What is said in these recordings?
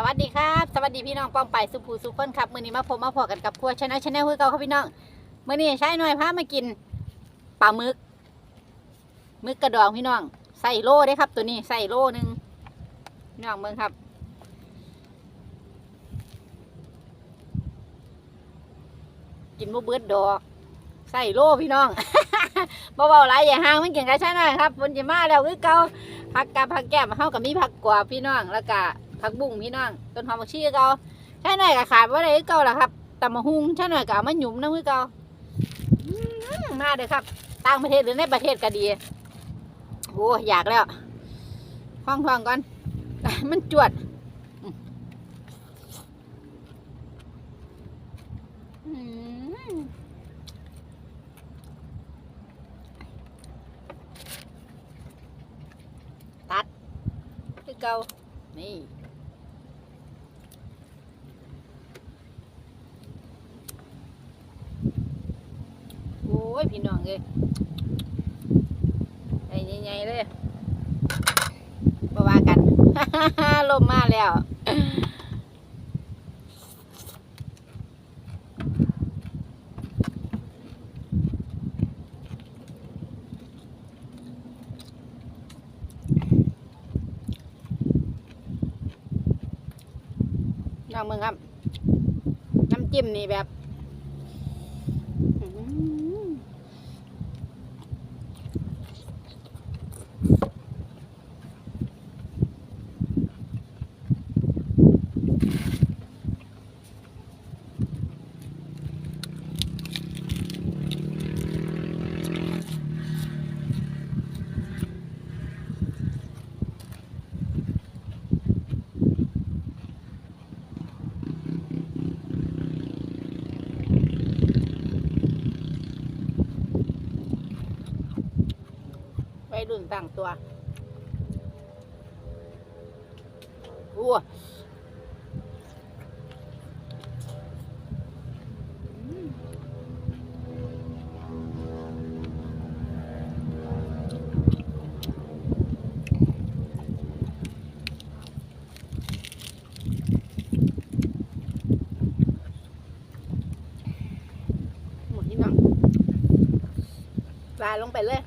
สวัสดีครับสวัสดีพี่น้องป้องไปสุภูสุขคนครับมื้อนี้มาพบมาพอกันกับครัวชนะชาแนลคือเก่าครับพี่น้องมื้อนี้ใช้หน่อยพามากินปลาหมึกหมึกกระดองพี่น้องใส่โล่ได้ครับ ตัวนี้ใส่โล่หนึ่งพี่น้องเบิ่งครับ กินบ่เบิดดอกใส่โล่พี่น้องบ่เบาหลายอย่าห่างมันกินกันใช่หน่อยครับฝนจะมาแล้วคือเก่าผักกาผักแก้มเฮากับมีผักกวาดพี่น้องแล้วก็ ผักบุ้งพี่น้องต้นหอมผักชีเก่าใช่หน่อยก็ขาดบ่ได้คือเก่าล่ะครับตำมะฮุงใช่หน่อยก็เอามาหยุมน้ำคือเก่ามาเด้อครับต่างประเทศหรือในประเทศก็ดีโอ้อยากแล้วห้องทองก่อน มันจวดอืมคือเก่านี่ โอ้ยพี่น้องเลยไอ้ใหญ่ๆเลยมาว่ากันลมมาแล้วลองมึงครับ น้ำจิ้มนี่แบบอื้อหือ ไปรุ่นตั้งตัวโอ้อืมหมดนี่เนาะปลาลงไปเลย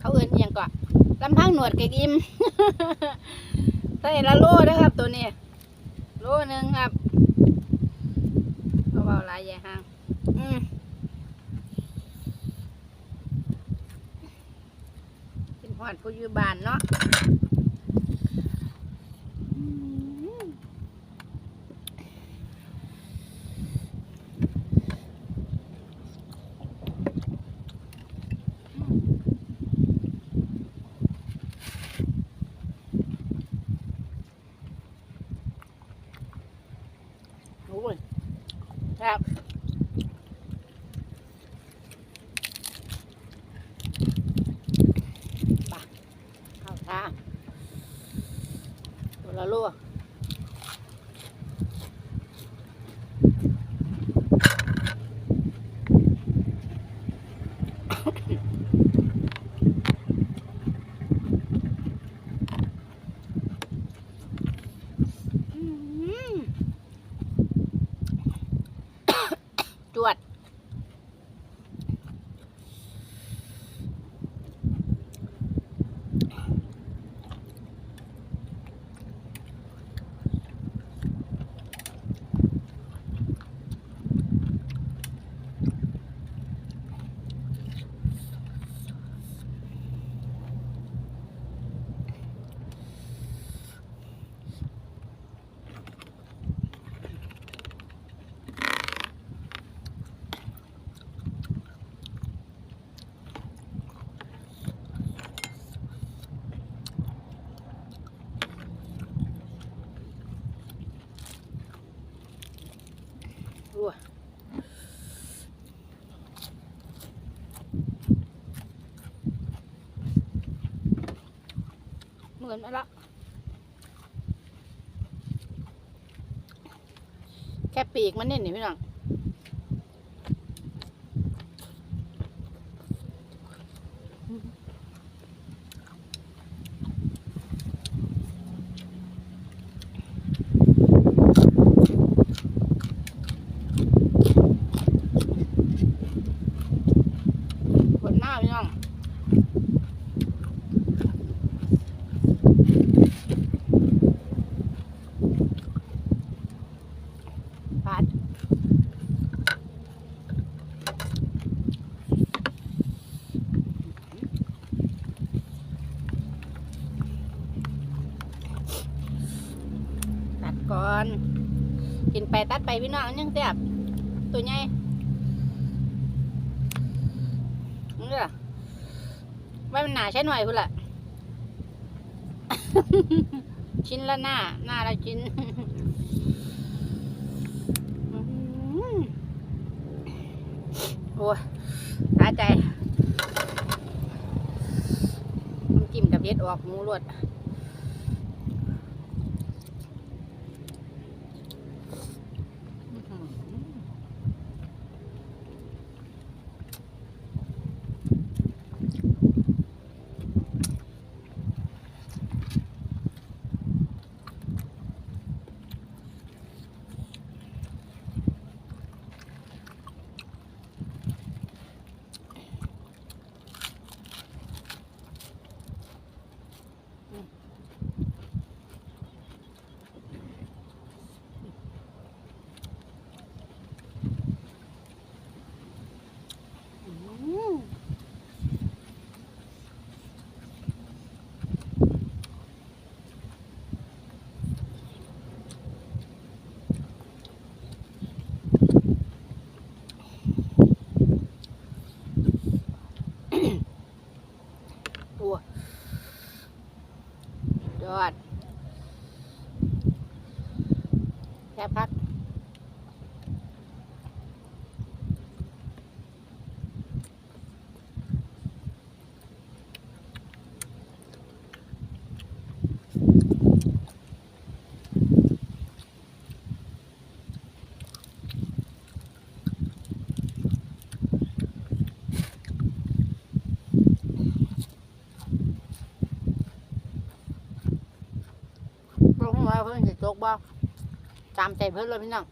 เขาเอินอหย่างก่อนลำพังหนวด เก็กอิมใส่ละโลนะครับ ตัวนี้ โลหนึ่งครับเบาๆลายใหญ่ห่างอืมกินหอดผู้อยู่บ้านเนาะอืมโอ้ยครับไปเข้าทาง ตััวเหมือนอะไรแค่ปีกมันเนี่ยนี่พี่น้อง ตัดไปพี่น้องยังเสียบตัวใหญ่นี่ล่ะไม่มันหนาใช้หน่อยพุ่นละชิ้นละหน้า หน้าละชิ้นโอ้ยสาใจน้ำจิ้มกับเพชรออกหมูรวดอื้อหืออืมโอ้ยยอดแค่พัก ลงมาเพิ่นสิตก บ่ตามใจเพิ่นเลยพี่น้อง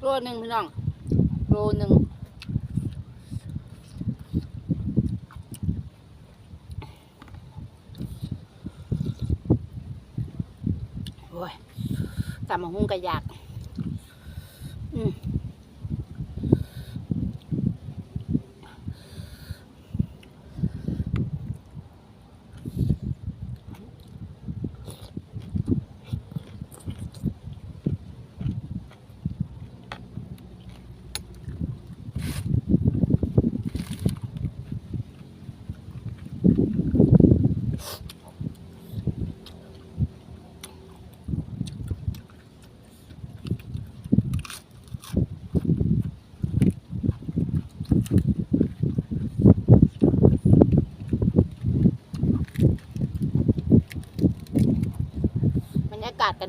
โลหนึ่งพี่น้อง โลหนึ่งโอ้ยตำมะฮุ่งกระยาก อืม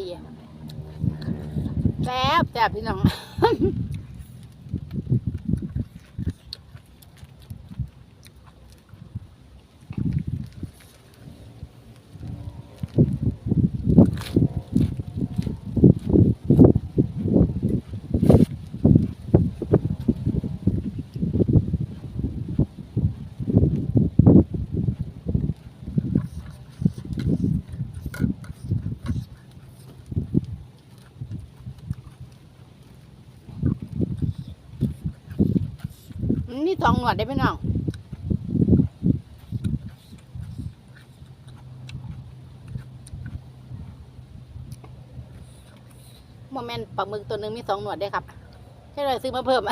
ดีแซ่บแซ่บพี่น้อง องหนวดได้พี่น้องโมเมนต์ปลาหมึกตัวหนึ่งมีสองหนวดได้ครับแค่เลยซื้อมาเพิ่ม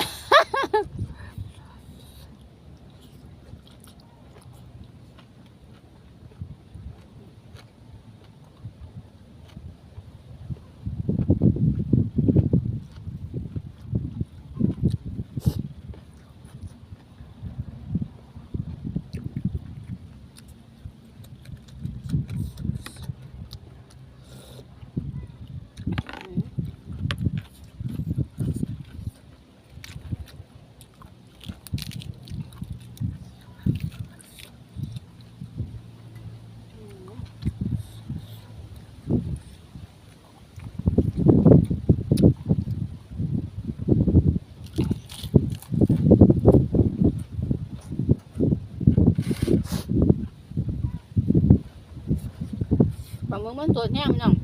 ปลาหมึกมันตัวแห้งพี่น้อง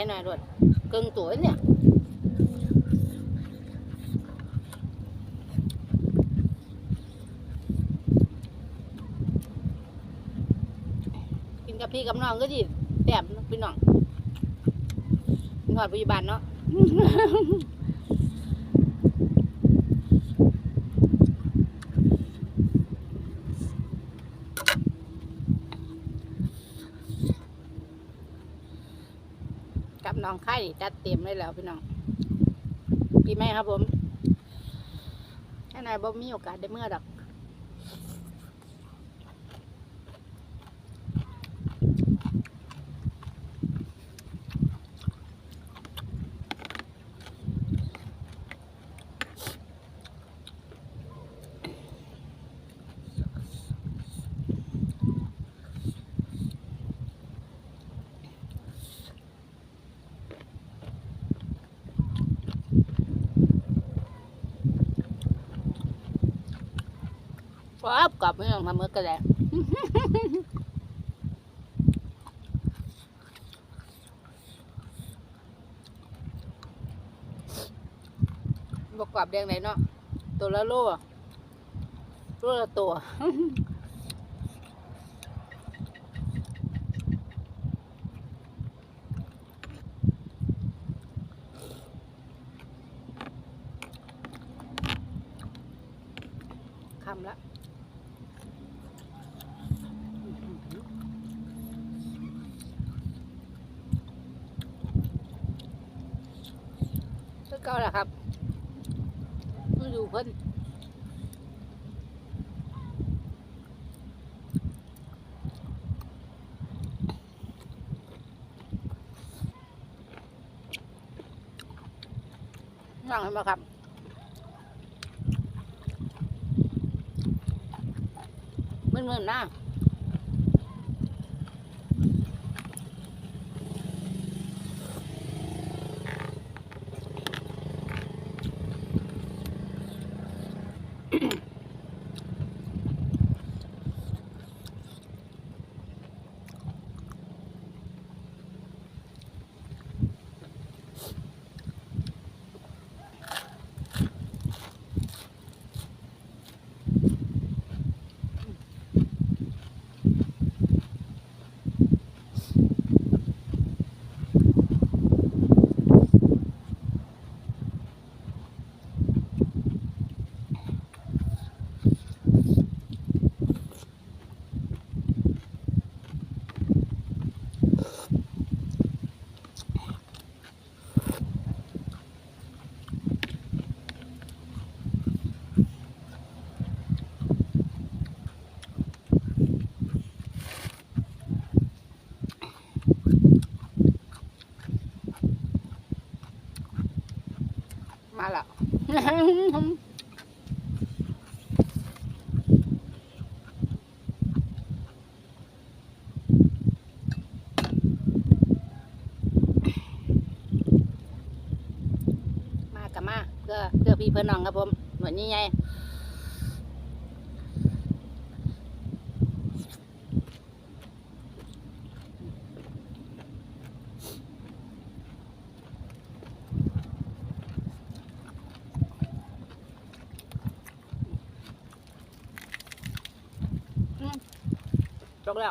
ตำหนาใช้หน่อยด้วยเกึ่งตัวเนี่ยกินกับพี่กับน้องก็ดีแต้มพี่น้องหอดปัจจุบันเนาะ องไข่จัดเต็มเลยแล้วพี่น้องกี่ไหมครับผมแค่ไหนบ่มีโอกาสได้เมื่อดอก กลับพี่น้องมาเมื่อกันแล้วบอกกลับแดงไหนเนาะตัวละโลอะโลละตัวคำละ ก็เก่าแหละครับมาดูเพิ่นนั่งให้มาครับมึนมึน มาแล้วมากับมาเพื่อเพื่อพี่เพื่อน้องครับผมหนวยนี้ไง จบแ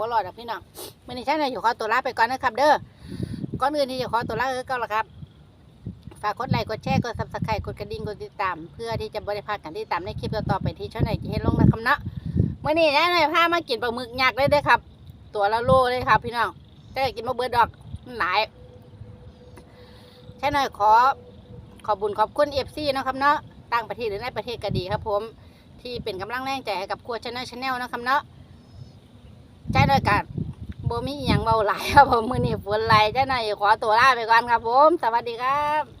บ่รอดอกพี่น้องมื่อนี้ฉันเลยอยู่ขอตัวลาไปก่อนนะครับ เด้อก่อนอื่นที่จะขอตัวลาเออก็ละครับฝากกดไลค์กดแชร์กดซับสไครต์กดกระดิ่งกดติดตาม เพื่อที่จะบริพากันที่ตามในคลิปต่อไปที่ช่องไหนจะเห็นลงนะครับเนาะมื่อนี้ฉันเลยพามากินปลาหมึกยักษ์เลยด้อครับ ตัวละโลเลยครับ พี่น้องแต่ก็กินมาเบิดดอกมันหลายฉันเลยขอขอบุญขอบคุณเอฟซีนะครับเนาะต่างประเทศหรือในประเทศก็ดีครับ ผมที่เป็นกำลังแรงใจให้กับครัวชาแนลชาแนลนะครับเนาะ ใช่ด้วยกันบ่มีอย่างเบาหลายครับผมมือนี่ฝนไหลเจ้าหน่อยขอตัวลาไปก่อนครับผม สวัสดีครับ